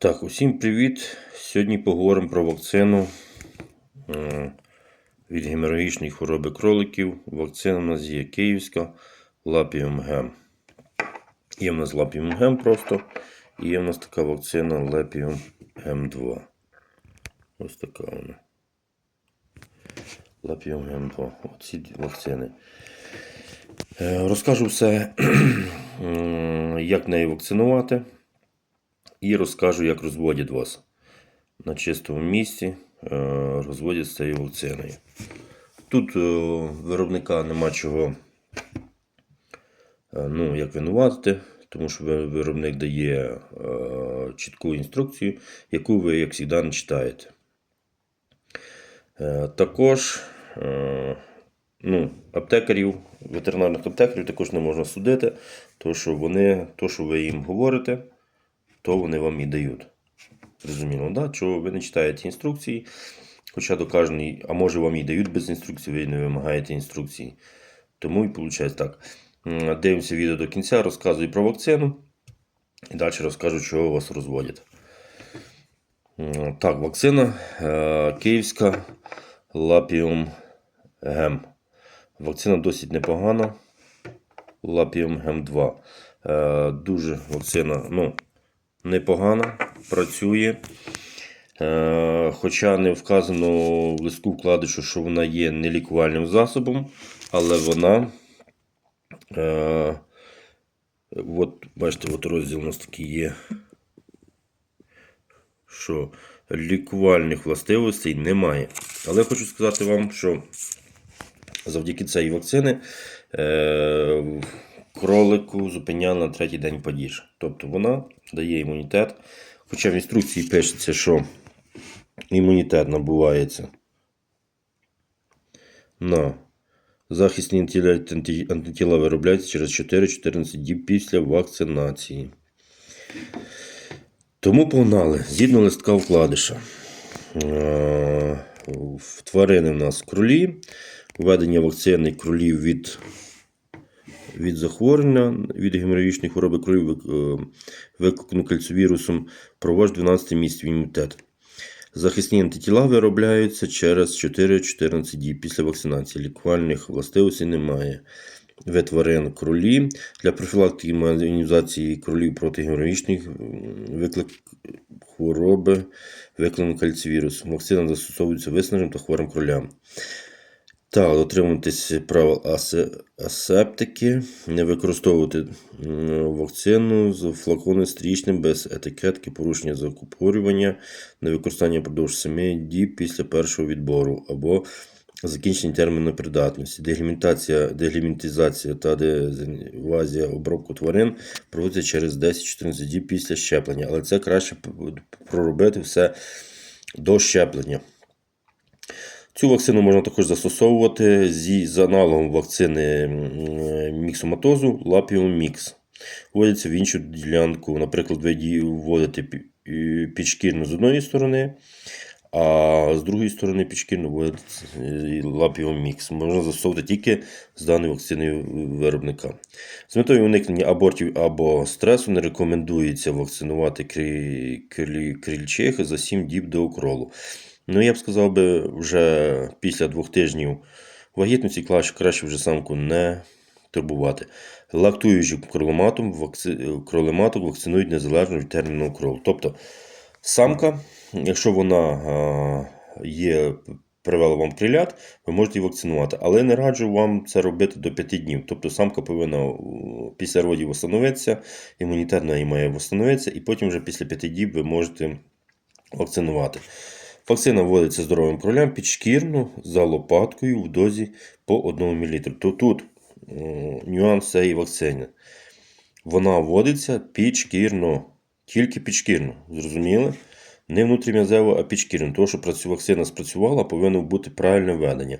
Так, усім привіт! Сьогодні поговоримо про вакцину е, від геморагічної хвороби кроликів. Вакцина у нас є київська Лапіум Гем. Є в нас Лапіум Гем просто. І є в нас така вакцина Лапіум Гем 2. Ось така вона. Лапіум Гем 2. Оці вакцини. Е, Розкажу все, як нею вакцинувати. І розкажу, як розводять вас на чистому місці, е, розводять з цією вакциною. Тут е, виробника нема чого е, ну, як винуватити, тому що виробник дає чітку інструкцію, яку ви, як завжди, не читаєте. Також ну, аптекарів, ветеринарних аптекарів також не можна судити, тому що вони, то, що ви їм говорите, то вони вам і дають. Зрозуміло, да? Чого ви не читаєте інструкції, хоча до кожної, а може вам і дають без інструкції, ви не вимагаєте інструкції. Тому і виходить так. Дивимося відео до кінця, розказую про вакцину. І далі розкажу, чого вас розводять. Так, вакцина е, київська Лапіум Гем. Вакцина досить непогана. Лапіум Гем 2. Е, Дуже вакцина, ну, непогана, працює. Е, Хоча не вказано в листку вкладишу, що вона є нелікувальним засобом, але вона. Е, от, бачите, от розділ у нас такий є, що лікувальних властивостей немає. Але хочу сказати вам, що завдяки цій вакцини е, кролику зупиняли на третій день падіж. Тобто вона дає імунітет. Хоча в інструкції пишеться, що імунітет набувається на захисні антитіла, виробляються через 4-14 діб після вакцинації. Тому погнали, згідно листка вкладиша. Е, В тварини в нас кролі, введення вакцини кролів від від захворювання від геморагічної хвороби крові е, викликану кальцивірусом проводить 12 місяців імунітет. Захисні антитіла виробляються через 4-14 діб після вакцинації. Лікувальних властивостей немає. Вид кролі для профілактики імунізації кролів проти геморагічних виклик хвороби, викликану кальцивірусом. Вакцина застосовується виснаженим та хворим кролям. Так, дотримуватись правил асептики, не використовувати вакцину з флакони стрічним без етикетки, порушення закупорювання, невикористання впродовж 7 діб після першого відбору або закінчення терміну придатності, дегліментизація та дезінвазія обробку тварин проводиться через 10-14 діб після щеплення, але це краще проробити все до щеплення. Цю вакцину можна також застосовувати зі, з аналогом вакцини міксоматозу Лапіум Мікс. Вводиться в іншу ділянку, наприклад, ви вводите пі- е, з одної сторони, а з другої сторони підшкірно вводите Лапіум Мікс. Можна застосовувати тільки з даною вакциною виробника. З метою уникнення абортів або стресу не рекомендується вакцинувати крі- крі- крільчих за 7 діб до укролу. Ну, я б сказав би, вже після двох тижнів вагітності краще, вже самку не турбувати. Лактуючим кролематом, вакци... кролематок вакцинують незалежно від терміну укролу. Тобто самка, якщо вона а, є, привела вам крилят, ви можете її вакцинувати. Але не раджу вам це робити до 5 днів. Тобто самка повинна після родів встановитися, імунітет на неї має встановитися, і потім вже після 5 діб ви можете вакцинувати. Вакцина вводиться здоровим кролям підшкірно за лопаткою в дозі по 1 мл. То тут м, нюанс цієї вакцини. Вона вводиться підшкірно, тільки підшкірно. Зрозуміли? Не внутрім'язево, а підшкірно. Тому що вакцина спрацювала, повинно бути правильне введення.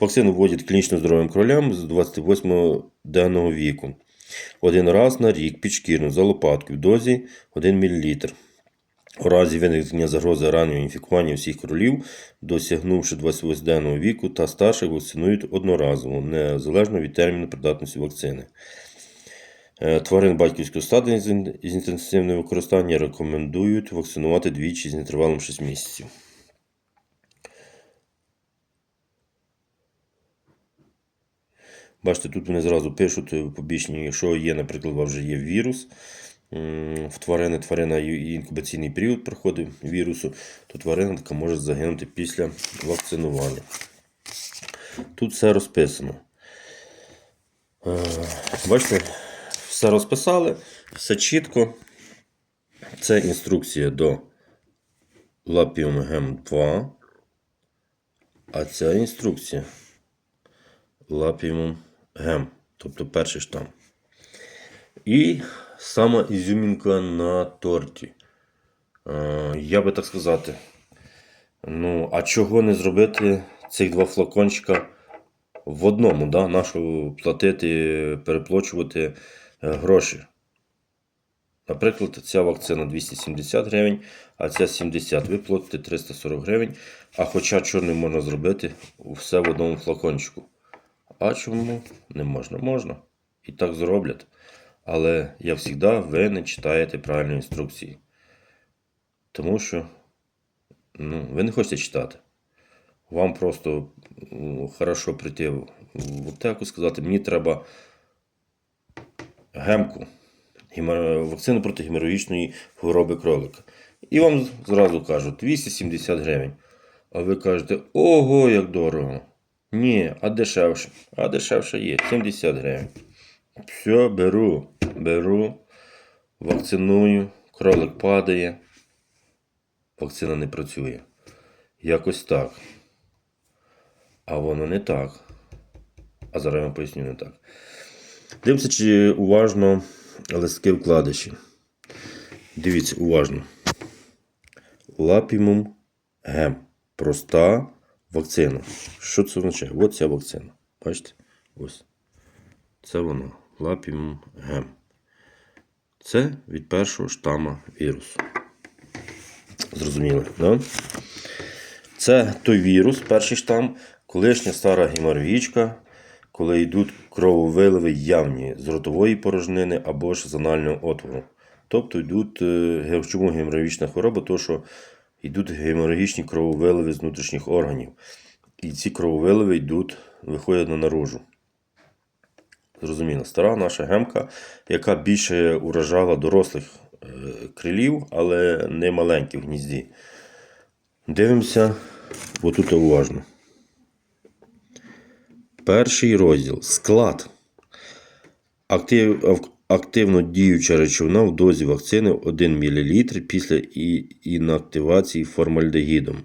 Вакцину вводять клінічно здоровим кролям з 28 денного віку. Один раз на рік підшкірно за лопаткою в дозі 1 мл. У разі виникнення загрози раннього інфікування всіх кролів, досягнувши 28-денного віку та старших, вакцинують одноразово, незалежно від терміну придатності вакцини. Е, Тварин батьківського стаду з інтенсивним використанням рекомендують вакцинувати двічі з інтервалом 6 місяців. Бачите, тут вони зразу пишуть е, побічні, якщо є, наприклад, у вас вже є вірус, в тварини тварина інкубаційний період проходить вірусу, то тварина така може загинути після вакцинування. Тут все розписано. Е, Бачите, все розписали, все чітко. Це інструкція до Lapium Gem 2. А ця інструкція Lapium Gem, тобто перший штам. І сама ізюмінка на торті. Я би так сказати. Ну, а чого не зробити цих два флакончика в одному, да? нашу платити, переплачувати е, гроші. Наприклад, ця вакцина 270 гривень, а ця 70. Ви платите 340 гривень. А хоча чорним можна зробити все в одному флакончику. А чому не можна? Можна. І так зроблять. Але як завжди, ви не читаєте правильні інструкції. Тому що ну, ви не хочете читати. Вам просто хорошо прийти в аптеку сказати, мені треба гемку, вакцину проти геморагічної хвороби кролика. І вам зразу кажуть 270 гривень. А ви кажете, ого, як дорого. Ні, а дешевше. А дешевше є 70 гривень. Все, беру, беру, вакциную, кролик падає, вакцина не працює. Якось так. А воно не так. А зараз я вам поясню не так. Дивимося, чи уважно листки вкладиші. Дивіться, уважно. Лапімум гем. Проста вакцина. Що це означає? Ось ця вакцина. Бачите? Ось. Це воно. Лапімум гем. Це від першого штама вірусу. Зрозуміло, да? Це той вірус, перший штам, колишня стара геморрагічка, коли йдуть крововиливи явні з ротової порожнини або ж з анального отвору. Тобто йдуть, е, чому геморрагічна хвороба? Тому що йдуть геморрагічні крововиливи з внутрішніх органів. І ці крововиливи йдуть, виходять на наружу. Зрозуміло, стара наша гемка, яка більше уражала дорослих е, крилів, але не маленьких в гнізді. Дивимося, бо тут уважно. Перший розділ. Склад. Актив, активно діюча речовина в дозі вакцини 1 мл після інактивації формальдегідом.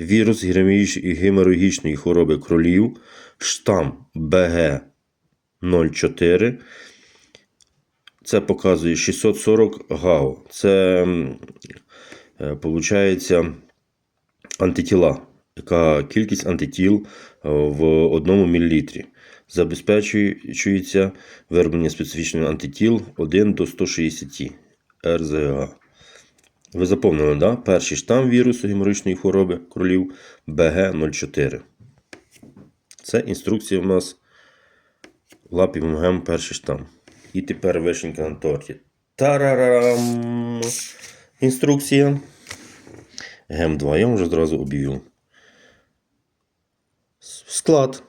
Вірус геморагіч- геморагічної хвороби кролів, штам БГ 04. Це показує 640 ГАУ. Це, м, е, антитіла, яка кількість антитіл е, в одному мілілітрі. Забезпечується вироблення специфічних антитіл 1 до 160 РЗГ. Ви заповнили, да? Перший штам вірусу геморрагічної хвороби кролів БГ04. Це інструкція у нас лапів гем перший штам. І тепер вишенька на торті. Тарарам! Інструкція. Гем 2 я вам вже зразу об'явив. Склад.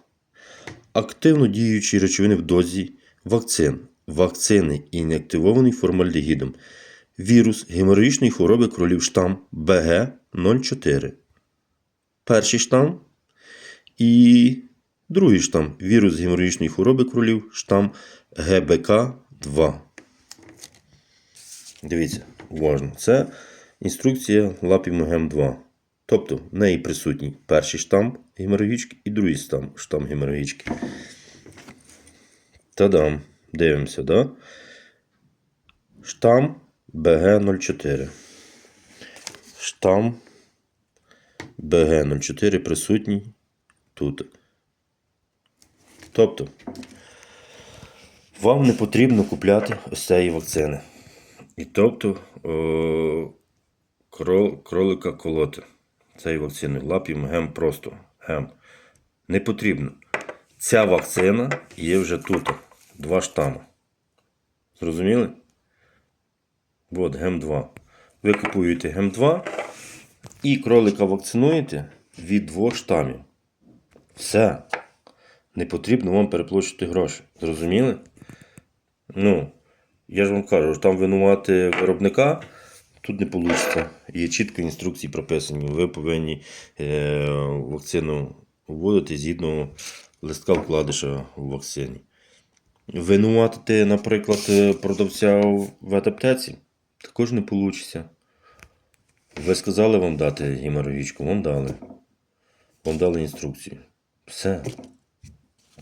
Активно діючі речовини в дозі вакцин. Вакцини інактивований формальдегідом. Вірус геморрагічної хвороби кролів штам БГ04. Перший штам. І другий штам. Вірус геморрагічної хвороби кролів штам ГБК2. Дивіться, уважно. Це інструкція лапімогем 2. Тобто в неї присутній перший штам геморрагічки і другий штам, штам геморрагічки. Та-дам. Дивимося, да? Штам БГ04. Штам БГ04 присутній тут. Тобто, вам не потрібно купляти ось цієї вакцини. І тобто о, кро, кролика колоти цією вакциною. Лапім гем просто. Гем. Не потрібно. Ця вакцина є вже тут. Два штами. Зрозуміли? От ГЕМ-2. Ви купуєте ГЕМ-2 і кролика вакцинуєте від двох штамів. Все. Не потрібно вам переплачувати гроші. Зрозуміли? Ну, я ж вам кажу, там винувати виробника тут не вийде. Є чітко інструкції прописані. Ви повинні е, вакцину вводити згідно листка вкладиша в вакцині. Винуватити, наприклад, е, продавця в ветаптеці також не вийде. Ви сказали вам дати геморрагічку, вам дали. Вам дали інструкцію. Все.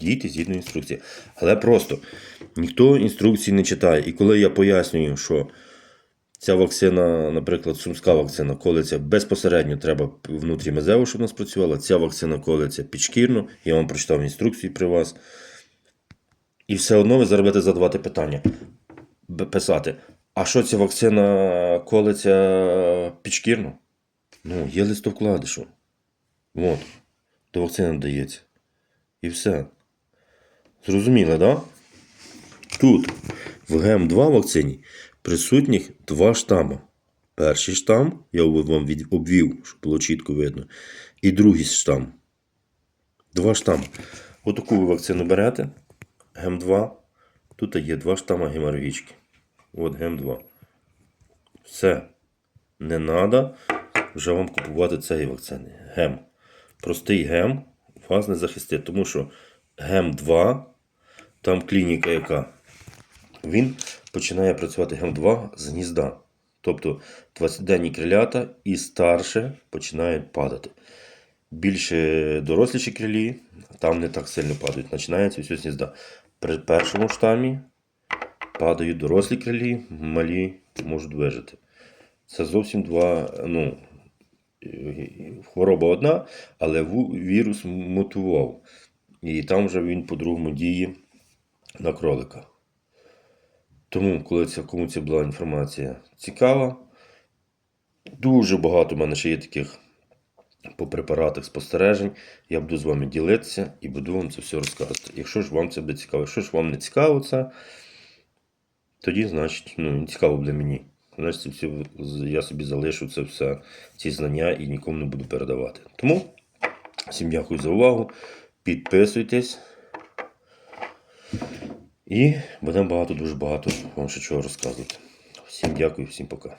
Дійте згідно інструкції. Але просто ніхто інструкції не читає. І коли я пояснюю, що ця вакцина, наприклад, сумська вакцина колиться безпосередньо треба внутрі мезеву, щоб вона спрацювала. Ця вакцина колиться підшкірно. Я вам прочитав інструкцію при вас. І все одно ви зараз будете задавати питання. Писати. А що ця вакцина колиться підшкірно? Ну, є листовкладишу. От. До вакцини дається. І все. Зрозуміло? Да? Тут в ГЕМ-2 вакцині присутніх два штами. Перший штам, я вам обвів, щоб було чітко видно. І другий штам. Два штами. Отаку ви вакцину берете. ГЕМ-2. Тут є два штама геморрагічки. От ГЕМ-2. Все. Не треба вже вам купувати цієї вакцини. ГЕМ. Простий гем вас не захистить, тому що гем 2, там клініка яка, він починає працювати гем 2 з гнізда. Тобто 20-денні крилята і старше починають падати. Більше доросліші крилі там не так сильно падають. Починається все з гнізда. При першому штамі падають дорослі крилі, малі можуть вижити. Це зовсім два. ну, Хвороба одна, але вірус мутував. І там вже він по-другому діє на кролика. Тому, коли ця, кому ця була інформація цікава, дуже багато в мене ще є таких по препаратах спостережень. Я буду з вами ділитися і буду вам це все розказувати. Якщо ж вам це буде цікаво, якщо ж вам не цікаво це, тоді, значить, ну, не цікаво буде мені. Значить, це я собі залишу це все, ці знання і нікому не буду передавати. Тому всім дякую за увагу. Підписуйтесь. І будемо багато, дуже багато вам ще чого розказувати. Всім дякую, всім пока.